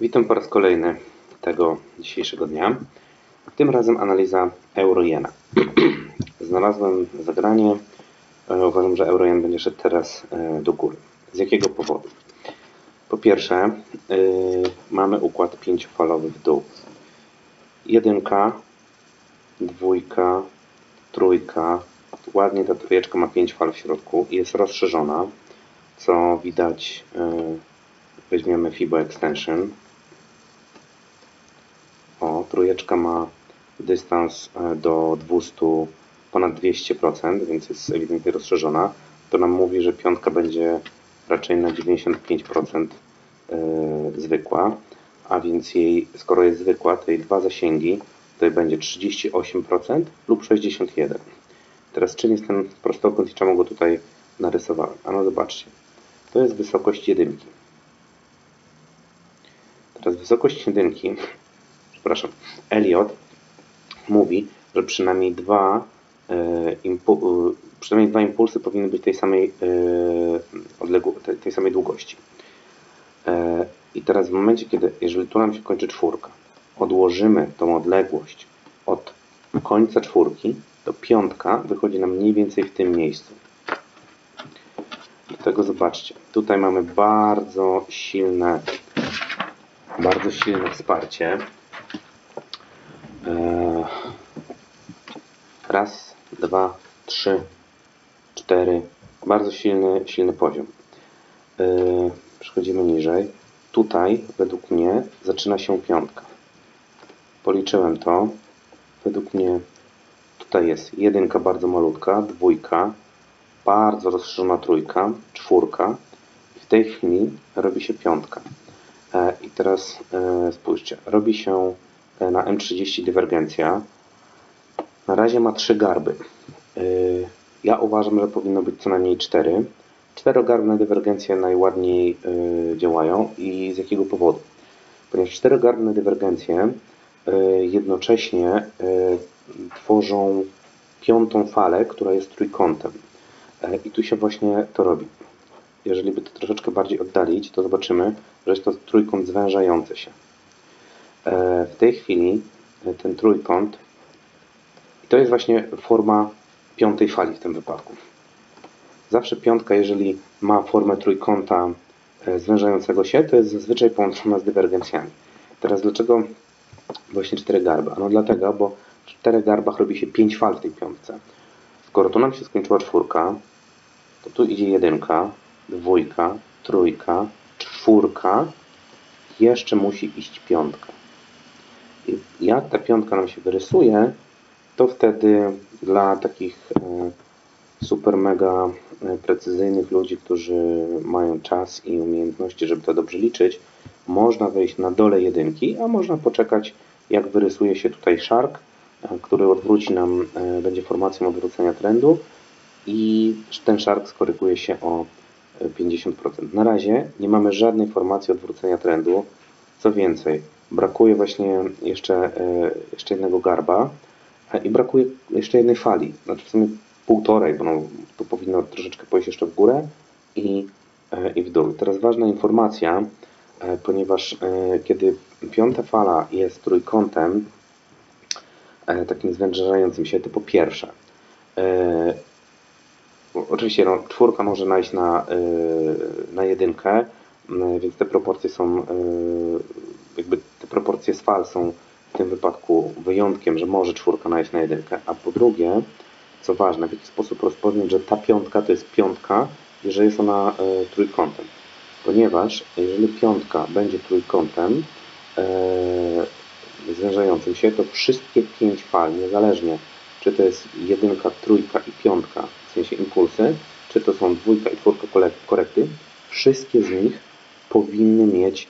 Witam po raz kolejny tego dzisiejszego dnia. Tym razem analiza euro-jena. Znalazłem zagranie. E, Uważam, że euro-jen będzie szedł teraz e, do góry. Z jakiego powodu? Po pierwsze, e, mamy układ pięciofalowy w dół. Jedynka, dwójka, trójka. Ładnie ta trójeczka ma pięć fal w środku i jest rozszerzona, co widać. e, Weźmiemy FIBO Extension. Trójeczka ma dystans e, do 200, ponad 200%, więc jest ewidentnie rozszerzona. To nam mówi, że piątka będzie raczej na 95% e, zwykła, a więc jej, skoro jest zwykła, to jej dwa zasięgi to będzie 38% lub 61%. Teraz czym jest ten prostokąt i czemu go tutaj narysowałem? Ano zobaczcie, to jest wysokość jedynki. Teraz wysokość jedynki, przepraszam, Elliot mówi, że przynajmniej dwa, e, impu, e, przynajmniej dwa impulsy powinny być tej samej, e, odległ- tej, tej samej długości. I teraz w momencie, kiedy, jeżeli tu nam się kończy czwórka, odłożymy tą odległość od końca czwórki, to piątka wychodzi nam mniej więcej w tym miejscu. Dlatego zobaczcie, tutaj mamy bardzo silne bardzo silne wsparcie. Raz, dwa, trzy, cztery. Bardzo silny, silny poziom. Eee, Przechodzimy niżej. Tutaj, według mnie, zaczyna się piątka. Policzyłem to. Według mnie tutaj jest jedynka bardzo malutka, dwójka, bardzo rozszerzona trójka, czwórka. I w tej chwili robi się piątka. E, I teraz e, spójrzcie, robi się na M30 dywergencja. Na razie ma trzy garby. E, Ja uważam, że powinno być co najmniej cztery. Czterogarbne dywergencje najładniej e, działają i z jakiego powodu? Ponieważ czterogarbne dywergencje e, jednocześnie tworzą piątą falę, która jest trójkątem. I tu się właśnie to robi jeżeli by to troszeczkę bardziej oddalić, to zobaczymy, że jest to trójkąt zwężający się. W tej chwili ten trójkąt, to jest właśnie forma piątej fali w tym wypadku. Zawsze piątka, jeżeli ma formę trójkąta e, zwężającego się, to jest zazwyczaj połączona z dywergencjami. Teraz dlaczego właśnie cztery garby? Ano dlatego, bo w czterech garbach robi się pięć fal w tej piątce. Skoro tu nam się skończyła czwórka, to tu idzie jedynka, dwójka, trójka, czwórka, jeszcze musi iść piątka. I jak ta piątka nam się wyrysuje, to wtedy dla takich e, super mega e, precyzyjnych ludzi, którzy mają czas i umiejętności, żeby to dobrze liczyć, można wejść na dole jedynki, a można poczekać, jak wyrysuje się tutaj szark, e, który odwróci nam, będzie formacją odwrócenia trendu i ten szark skoryguje się o 50%. Na razie nie mamy żadnej formacji odwrócenia trendu. Co więcej, brakuje właśnie jeszcze, jeszcze jednego garba i brakuje jeszcze jednej fali. Znaczy w sumie półtorej, bo no, tu powinno troszeczkę pójść jeszcze w górę i, e, i w dół. Teraz ważna informacja, e, ponieważ e, kiedy piąta fala jest trójkątem, takim zwężającym się, to po pierwsze, Oczywiście no, czwórka może najść na, na jedynkę, więc te proporcje są, jakby te proporcje z fal są tym wypadku wyjątkiem, że może czwórka najść na jedynkę. A po drugie, co ważne, w jaki sposób rozpoznać, że ta piątka to jest piątka i że jest ona y, trójkątem. Ponieważ jeżeli piątka będzie trójkątem y, zwężającym się, to wszystkie pięć fal, niezależnie czy to jest jedynka, trójka i piątka, w sensie impulsy, czy to są dwójka i czwórka korekty, wszystkie z nich powinny mieć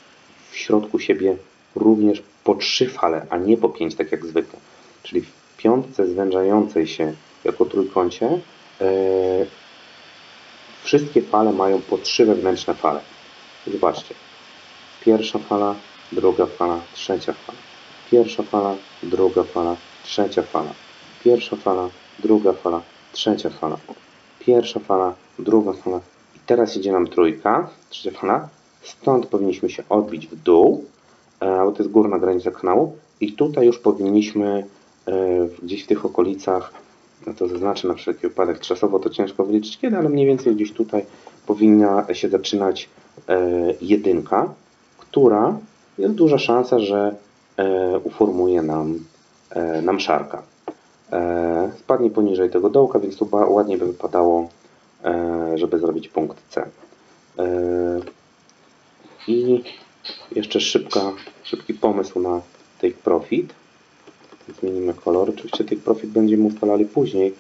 w środku siebie również po trzy fale, a nie po pięć, tak jak zwykle. Czyli w piątce zwężającej się jako trójkącie e, wszystkie fale mają po trzy wewnętrzne fale. Zobaczcie. Pierwsza fala, druga fala, trzecia fala. Pierwsza fala, druga fala, trzecia fala. Pierwsza fala, druga fala, trzecia fala. Pierwsza fala, druga fala. I teraz idzie nam trójka, trzecia fala. Stąd powinniśmy się odbić w dół ale to jest górna granica kanału i tutaj już powinniśmy e, gdzieś w tych okolicach, no to zaznaczę na wszelki wypadek czasowo, to ciężko wyliczyć kiedy, ale mniej więcej gdzieś tutaj powinna się zaczynać e, jedynka, która jest duża szansa, że e, uformuje nam, nam szarka. Spadnie poniżej tego dołka, więc tu ładnie by wypadało, żeby zrobić punkt C. I jeszcze szybka, szybki pomysł na take profit. Zmienimy kolor. Oczywiście take profit będziemy ustalali później.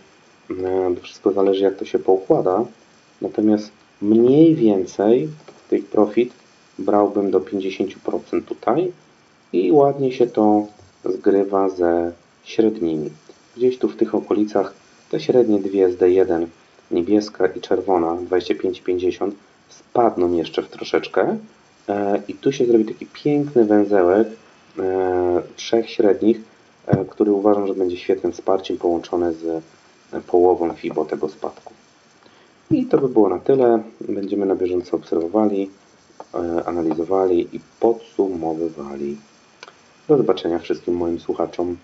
E, Wszystko zależy jak to się poukłada. Natomiast mniej więcej take profit brałbym do 50% tutaj i ładnie się to zgrywa ze średnimi. Gdzieś tu w tych okolicach te średnie dwie z D1, niebieska i czerwona, 25-50, spadną jeszcze w troszeczkę i tu się zrobi taki piękny węzełek e, trzech średnich, e, który uważam, że będzie świetnym wsparciem połączone z e, połową FIBO tego spadku. I to by było na tyle. Będziemy na bieżąco obserwowali, e, analizowali i podsumowywali. Do zobaczenia wszystkim moim słuchaczom.